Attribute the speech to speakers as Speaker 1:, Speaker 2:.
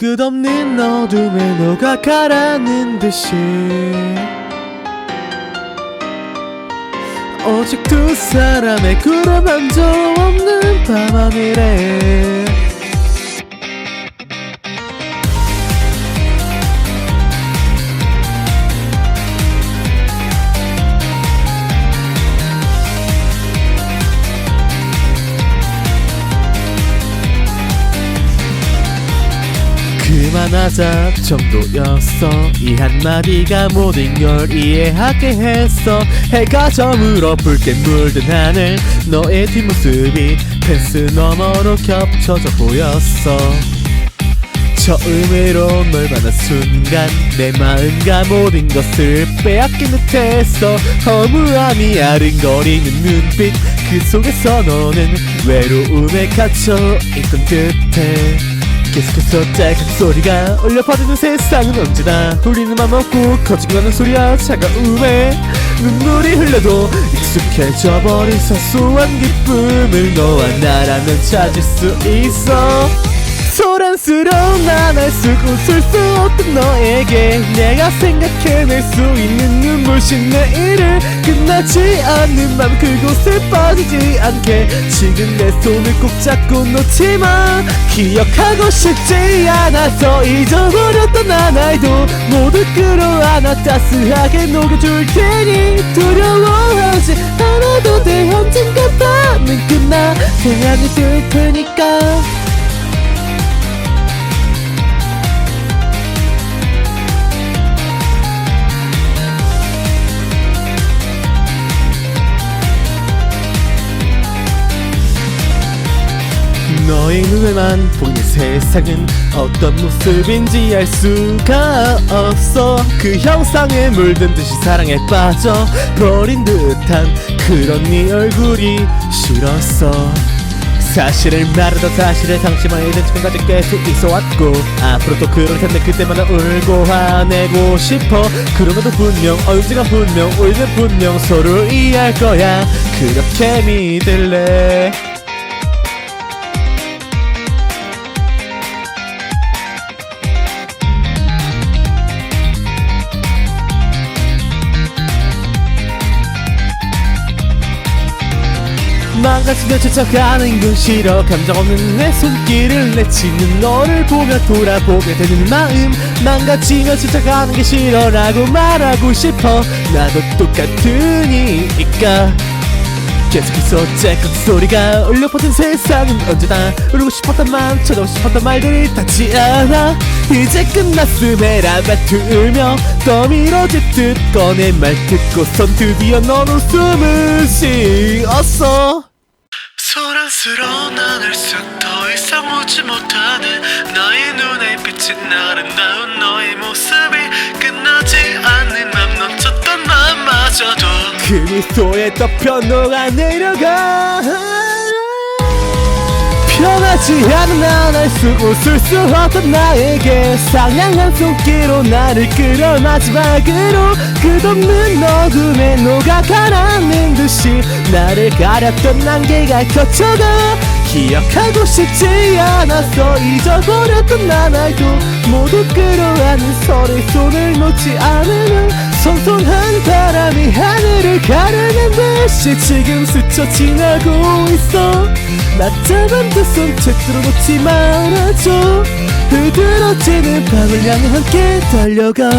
Speaker 1: 끝없는 어둠에 녹아가라는 듯이. 오직 두 사람의 구름 한 점 없는 밤하늘에 그만하자 정도였어. 이 한마디가 모든 걸 이해하게 했어. 해가 저물어 붉게 물든 하늘 너의 뒷모습이 펜스 너머로 겹쳐져 보였어. 처음으로 널 만난 순간 내 마음과 모든 것을 빼앗긴 듯했어. 허무함이 아른거리는 눈빛 그 속에서 너는 외로움에 갇혀 있던 듯해 계속해서 짤깍 소리가 울려 퍼지는 세상은 언제나 우리는 맘 먹고 커지고가는 소리야 차가움에 눈물이 흘려도 익숙해져 버린 사소한 기쁨을 너와 나라면 찾을 수 있어 소란스러운 나날 쓰고 웃을 수 없던 너에게 내가 생각해낼 수 있는 눈부신 내일을 끝나지 않는 맘 그곳에 빠지지 않게. 지금 내 손을 꼭 잡고 놓지마 기억하고 싶지 않아서 잊어버렸던 나날도 모두 끌어안아 따스하게 녹여줄 테니. 두려워하지 않아도 돼. 언젠가 밤은 끝나. 태양이 뜰 테니까 너의 눈에만 보이는 세상은 어떤 모습인지 알 수가 없어. 그 형상에 물든 듯이 사랑에 빠져 버린 듯한 그런 네 얼굴이 싫었어. 사실을 말해도 사실을 상심하게 된 지금까지 계속 있어왔고 앞으로도 그럴 텐데 그때마다 울고 화내고 싶어. 그러면도 분명 언젠가 분명 울면 분명 서로를 이해할 거야. 그렇게 믿을래 망가지며 쫓아가는 건 싫어. 감정 없는 내 손길을 내치는 너를 보며 돌아보게 되는 마음. 망가지며 쫓아가는 게 싫어 라고 말하고 싶어. 나도 똑같으니까. 계속해서 째깍 소리가 울려 퍼진 세상은 언제나 울고 싶었던 마음 쳐도 싶었던 말들이 닿지 않아. 이제 끝났음에라 뱉으며 떠밀어질 듯 꺼낸 말 듣고선 드디어 넌 웃음을 씌었어 소란스러운 하늘 쑥더 이상 오지 못하는 너의 눈에 비친 아름다운 너의 모습이 끝나지 않는 맘 넘쳤던 마음마저도 그 미소에 덮여 녹아 내려가 편하지 않은 쓰고 웃을 수 없던 나에게 상냥한 손길로 나를 끌어 마지막으로 끝없는 어둠에 녹아 가라는 듯이 나를 가렸던 안개가 겹쳐가 기억하고 싶지 않아서 잊어버렸던 나날도 모두 끌어안는 서로의 손을 놓지 않으면 선선한 바람이 하늘을 가르는 듯이 지금 스쳐 지나고 있어 나 잡은 두 손 채 들어 놓지 말아줘. 흐드러지는 밤을 향해 함께 달려가